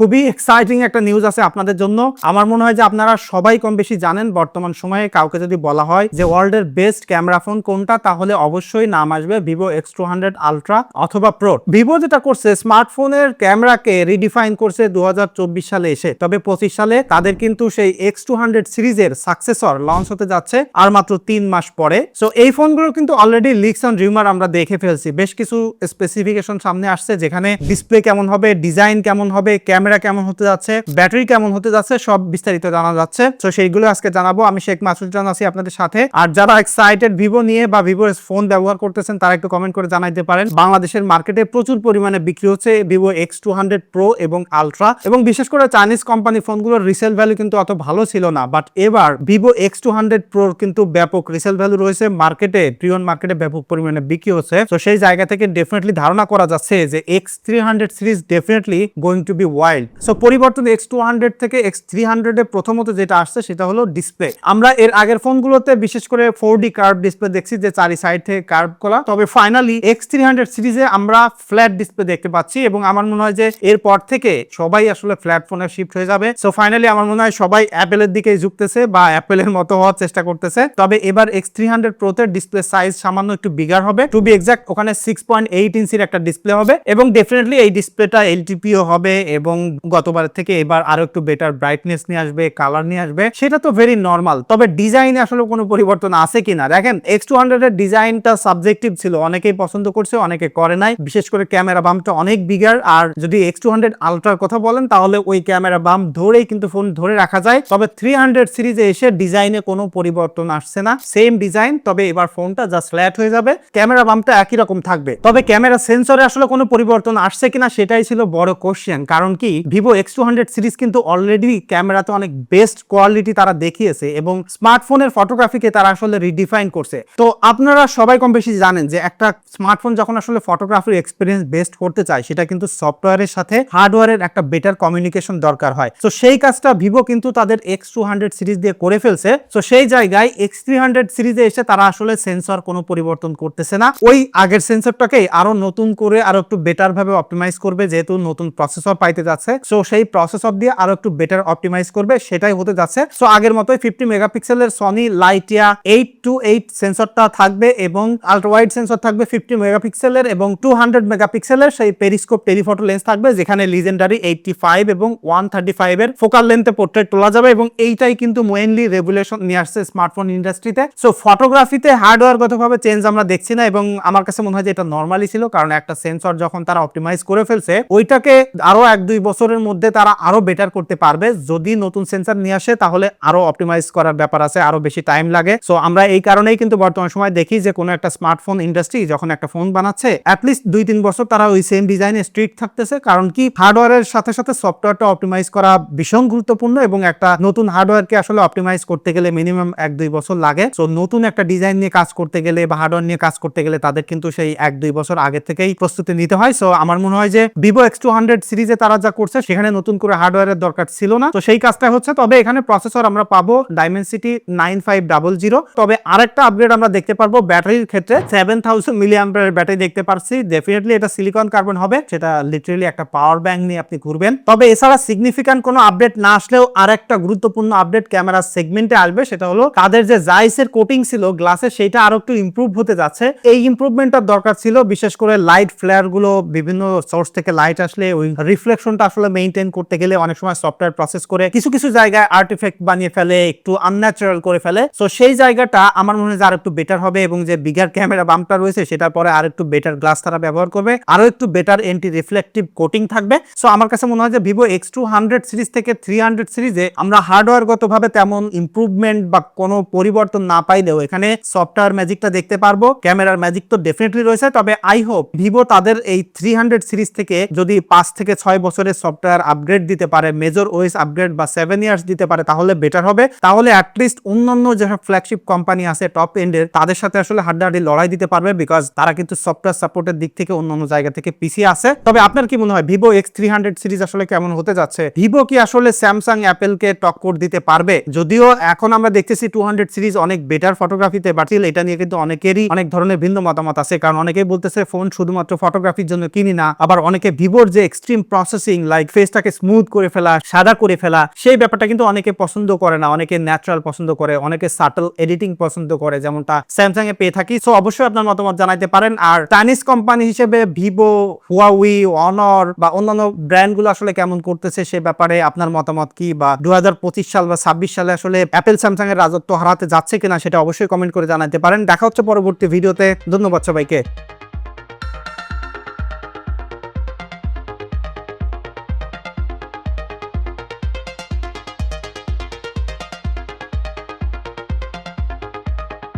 খুবই এক্সাইটিং একটা নিউজ আছে আপনাদের জন্য। আমার মনে হয় যে আপনারা সবাই কম বেশি জানেন বর্তমান সময়ে কাউকে যদি বলা হয় যে ওয়ার্ল্ডের বেস্ট ক্যামেরা ফোন কোনটা, তাহলে অবশ্যই নাম আসবে Vivo X two hundred ultra অথবা প্রো ভিভো যেটা করছে স্মার্টফোনের ক্যামেরাকে রিডিফাইন করছে দু হাজার চব্বিশ সালে এসে। তবে পঁচিশ সালে তাদের কিন্তু সেই এক্স টু হান্ড্রেড সিরিজের সাকসেসর লঞ্চ হতে যাচ্ছে আর মাত্র তিন মাস পরে। সো এই ফোনগুলো কিন্তু অলরেডি লিক্স অ্যান্ড রিউমার আমরা দেখে ফেলছি। বেশ কিছু স্পেসিফিকেশন সামনে আসছে যেখানে ডিসপ্লে কেমন হবে ডিজাইন কেমন হবে ক্যামেরা কেমন হতে যাচ্ছে, ব্যাটারি কেমন হতে যাচ্ছে, সব বিস্তারিত জানা যাচ্ছে। তো সেইগুলো আজকে জানাব। আমি শেখ মাসুদ জান আছি আপনাদের সাথে। আর যারা এক্সাইটেড ভিভো নিয়ে বা ভিভোর ফোন ব্যবহার করতেছেন, তারা একটু কমেন্ট করে জানাইতে পারেন। বাংলাদেশের মার্কেটে প্রচুর পরিমাণে বিক্রি হচ্ছে Vivo X two hundred pro এবং আলট্রা এবং বিশেষ করে চাইনিজ কোম্পানি ফোনগুলোর রিসেল ভ্যালু কিন্তু অত ভালো ছিল না। বাট এবার ভিভো এক্স টু হান্ড্রেড প্রোর কিন্তু ব্যাপক রিসেল ভ্যালু রয়েছে মার্কেটে প্রিয়ন মার্কেটে ব্যাপক পরিমাণে বিক্রি হচ্ছে। তো সেই জায়গা থেকে ডেফিনেটলি ধারণা করা যাচ্ছে যে X three hundred series definitely going to be wild so পরিবর্তন এক্স টু হান্ড্রেড থেকে এক্স থ্রি হান্ড্রেডে প্রথমত যেটা আসছে সেটা হলো ডিসপ্লে আমরা এর আগের ফোনগুলোতে বিশেষ করে ফোর ডি কার্ভ ডিসপ্লে দেখছি যে চারি সাইড থেকে কার্ভ করা। তবে ফাইনালি এক্স থ্রি হান্ড্রেড সিরিজে আমরা ফ্ল্যাট ডিসপ্লে দেখতে পাচ্ছি এবং আমার মনে হয় যে এরপর থেকে সবাই আসলে ফ্ল্যাট ফোনে শিফট হয়ে যাবে। সো ফাইনালি আমার মনে হয় সবাই অ্যাপেলের দিকে ঝুঁকতেছে বা অ্যাপেলের মতো হওয়ার চেষ্টা করতেছে। তবে এবার এক্স থ্রি হান্ড্রেড প্রোতে ডিসপ্লে সাইজ সামান্য একটু বিগার হবে। টু বি এক্সাক্ট ওখানে সিক্স পয়েন্ট এইট ইঞ্চির একটা ডিসপ্লে হবে এবং ডেফিনেটলি এই ডিসপ্লেটা এলটিপিও হবে এবং গতবারের থেকে এবার আরও একটু বেটার ব্রাইটনেস নিয়ে আসবে কালার নিয়ে আসবে, সেটা তো ভেরি নর্মাল তবে ডিজাইনে আসলে কোনো পরিবর্তন আছে কিনা? দেখেন এক্স টু হান্ড্রেড এর ডিজাইনটা সাবজেক্টিভ ছিল, অনেকেই পছন্দ করছে, অনেকে করে নাই। বিশেষ করে ক্যামেরা বামটা অনেক বিগার আর যদি এক্স টু হান্ড্রেড আলট্রার কথা বলেন, তাহলে ওই ক্যামেরা বাম ধরেই কিন্তু ফোন ধরে রাখা যায়। তবে থ্রি হান্ড্রেড সিরিজে এসে ডিজাইনে কোনো পরিবর্তন আসছে না। সেম ডিজাইন তবে এবার ফোনটা জাস্ট ফ্ল্যাট হয়ে যাবে। ক্যামেরা বামটা একই রকম থাকবে। তবে ক্যামেরা সেন্সরে আসলে কোনো পরিবর্তন আসছে কিনা, সেটাই ছিল বড় কোশ্চেন কারণ কি? Vivo X two hundred series কিন্তু অলরেডি ক্যামেরাতে অনেক বেস্ট কোয়ালিটি তারা দেখিয়েছে এবং স্মার্টফোনের ফটোগ্রাফিকে তারা আসলে রিডিফাইন করছে। তো আপনারা সবাই কম বেশি জানেন যে একটা স্মার্টফোন যখন আসলে ফটোগ্রাফির এক্সপিরিয়েন্স বেস্ট করতে চায়, সেটা কিন্তু সফটওয়্যারের সাথে হার্ডওয়্যারের একটা বেটার কমিউনিকেশন দরকার হয়। তো সেই কাজটা ভিভো কিন্তু তাদের এক্স টু হান্ড্রেড সিরিজ দিয়ে করে ফেলছে। তো সেই জায়গায় এক্স থ্রি হান্ড্রেড সিরিজে এসে তারা আসলে সেন্সর কোনো পরিবর্তন করতেছে না। ওই আগের সেন্সরটাকে আরও নতুন করে আরও একটু বেটার ভাবে অপটিমাইজ করবে, যেহেতু নতুন প্রসেসর পাইতে যাচ্ছে সো সেই প্রসেসর দিয়ে আরও একটু বেটার অপটিমাইজ করবে, সেটাই হতে যাচ্ছে। সো আগের মতোই ফিফটি মেগাপিক্সেলের Sony Lytia eight two eight সেন্সরটা থাকবে এবং আলট্রা ওয়াইড সেন্সর থাকবে ফিফটি মেগাপিক্সেলের এবং টু হান্ড্রেড মেগাপিক্সেলের সেই পেরিস্কোপ টেলিফটো লেন্স থাকবে, যেখানে লিজেন্ডারি এইটটি ফাইভ এবং ওয়ান থার্টি ফাইভ এর ফোকাল লেন্থে পোর্ট্রেট তোলা যাবে এবং এইটাই কিন্তু মেইনলি রেগুলেশন নিয়ে আসছে স্মার্টফোন ইন্ডাস্ট্রিতে সো ফটোগ্রাফিতে হার্ডওয়্যারগতভাবে চেঞ্জ আমরা দেখছি না এবং আমার কাছে মনে হয় যে এটা নর্মালি ছিল, কারণ একটা সেন্সর যখন তারা অপটিমাইজ করে ফেলছে, ওইটাকে আরও এক দুই বছরের মধ্যে তারা আরও বেটার করতে পারবে। যদি নতুন সেন্সর নিয়ে আসে, তাহলে আরও অপটিমাইজ করার ব্যাপার আছে, আরও বেশি টাইম লাগে। সো আমরা এই কারণেই কিন্তু বর্তমান সময় দেখি যে, কোনো একটা স্মার্টফোন ইন্ডাস্ট্রি যখন একটা ফোন বানাচ্ছে অ্যাটলিস্ট দুই তিন বছর তারা ওই সেম ডিজাইনে স্ট্রিক্ট থাকতেছে। কারণ কি হার্ডওয়্যারের সাথে সাথে সফটওয়্যারটা অপটিমাইজ করা ভীষণ গুরুত্বপূর্ণ এবং একটা নতুন হার্ডওয়্যারকে আসলে অপটিমাইজ করতে গেলে মিনিমাম এক দুই বছর লাগে। সো নতুন একটা ডিজাইন নিয়ে কাজ করতে গেলে বা হার্ডওয়্যার নিয়ে কাজ করতে গেলে তাদের কিন্তু সেই এক দুই বছর আগে থেকেই প্রস্তুতি নিতে হয়। সো আমার মনে হয় যে ভিভো এক্স টু হান্ড্রেড সিরিজে তারা যা করছে, সেখানে নতুন করে হার্ডওয়্যারের দরকার ছিল না। তো সেই কাজটা হচ্ছে, তবে এখানে প্রসেসর আমরা পাবো Dimensity nine five double zero তবে আরেকটা আপগ্রেড আমরা দেখতে পারব ব্যাটারির ক্ষেত্রে। সেভেন থাউজেন্ড মিলি অ্যাম্পারের ব্যাটারি দেখতে পারছি। ডেফিনেটলি এটা সিলিকন কার্বন হবে, সেটা লিটারেলি একটা পাওয়ার ব্যাংক নিয়ে আপনি ঘুরবেন। তবে এছাড়া সিগনিফিক্যান্ট কোনো আপডেট না আসলেও আর একটা গুরুত্বপূর্ণ আপডেট ক্যামেরা সেগমেন্টে আসবে, সেটা হলো তাদের যে জাইসের কোটিং ছিল গ্লাসে সেটা আরও একটু ইমপ্রুভ হতে যাচ্ছে। এই ইমপ্রুভমেন্টটার দরকার ছিল, বিশেষ করে লাইট ফ্লেয়ারগুলো, বিভিন্ন সোর্স থেকে লাইট আসলে ওই রিফ্লেকশনটা আসলে মেইনটেইন করতে গেলে অনেক সময় সফটওয়্যার প্রসেস করে কিছু কিছু জায়গায় আর্টিফেক্ট বানিয়ে ফেলে, একটু আনন্যাচারাল করে ফেলে। সো সেই জায়গাটা আমার মনে হয় আর একটু বেটার হবে এবং যে বিগার ক্যামেরা বাম্পটা রয়েছে সেটার পরে আর একটু বেটার গ্লাস তারা ব্যবহার করবে। আরও একটু বেটার এন্টি রিফ্লেকটিভ কোটিং থাকবে। সো আমার কাছে মনে হয় যে Vivo X two hundred series থেকে থ্রি হান্ড্রেড সিরিজে আমরা হার্ডওয়্যার গতভাবে তেমন ইম্প্রুভমেন্ট বা কোনো পরিবর্তন না পাইলেও এখানে সফটওয়্যার ম্যাজিকটা দেখতে পারব। ক্যামেরার ম্যাজিক তো ডেফিনেটলি রয়েছে। তবে আই হোপ ভিভো তাদের এই থ্রি হান্ড্রেড সিরিজ থেকে যদি পাঁচ থেকে ছয় বছরের সফটওয়্যার আপগ্রেড দিতে পারে মেজর ওয়েস আপগ্রেড বা সেভেন ইয়ার্স দিতে পারে, তাহলে বেটার হবে। তাহলে অ্যাটলিস্ট অন্যান্য যেসব ফ্ল্যাগশিপ কোম্পানি আছে টপ এন্ডের তাদের সাথে আসলে হাড্ডাহাড্ডি লড়াই দিতে পারবে বিকজ তারা কিন্তু সফটওয়্যার সাপোর্টের দিক থেকে অন্যান্য জায়গা থেকে পিছিয়ে আছে। তবে আপনার কি মনে হয় Vivo X three hundred series আসলে কেমন হতে যাচ্ছে? ভিভো কি আসলে স্যামসাং অ্যাপেলকে টক্কর দিতে পারবে? যদিও এখন আমরা দেখতেছি টু হান্ড্রেড সিরিজ অনেক বেটার ফটোগ্রাফিতে বাট এটা নিয়ে কিন্তু অনেকেরই অনেক ধরনের ভিন্ন মতামত আছে। কারণ অনেকেই বলতেছে ফোন শুধুমাত্র ফটোগ্রাফির জন্য কিনি না, আবার অনেকে ভিভোর যে এক্সট্রিম প্রসেসিং লাইক ফেসটাকে স্মুথ করে ফেলা, সাদা করে ফেলা, সেই ব্যাপারটা কিন্তু অনেকে পছন্দ করে না। অনেকে ন্যাচারাল পছন্দ করে, অনেকে সাটল এডিটিং পছন্দ করে, যেমনটা স্যামসাং এ পেয়ে থাকি। সো অবশ্যই আপনার মতামত জানাইতে পারেন। আর চাইনিজ কোম্পানি হিসেবে ভিভো হুয়াউই অনর বা অন্যান্য ব্র্যান্ডগুলো আসলে কেমন করতেছে সে ব্যাপারে আপনার মতামত কি? বা দু হাজার পঁচিশ সাল বা ছাব্বিশ সালে আসলে অ্যাপেল স্যামসাং এর রাজত্ব হারাতে যাচ্ছে কিনা সেটা অবশ্যই কমেন্ট করে জানাতে পারেন। দেখা হচ্ছে পরবর্তী ভিডিওতে ধন্যবাদ সবাইকে।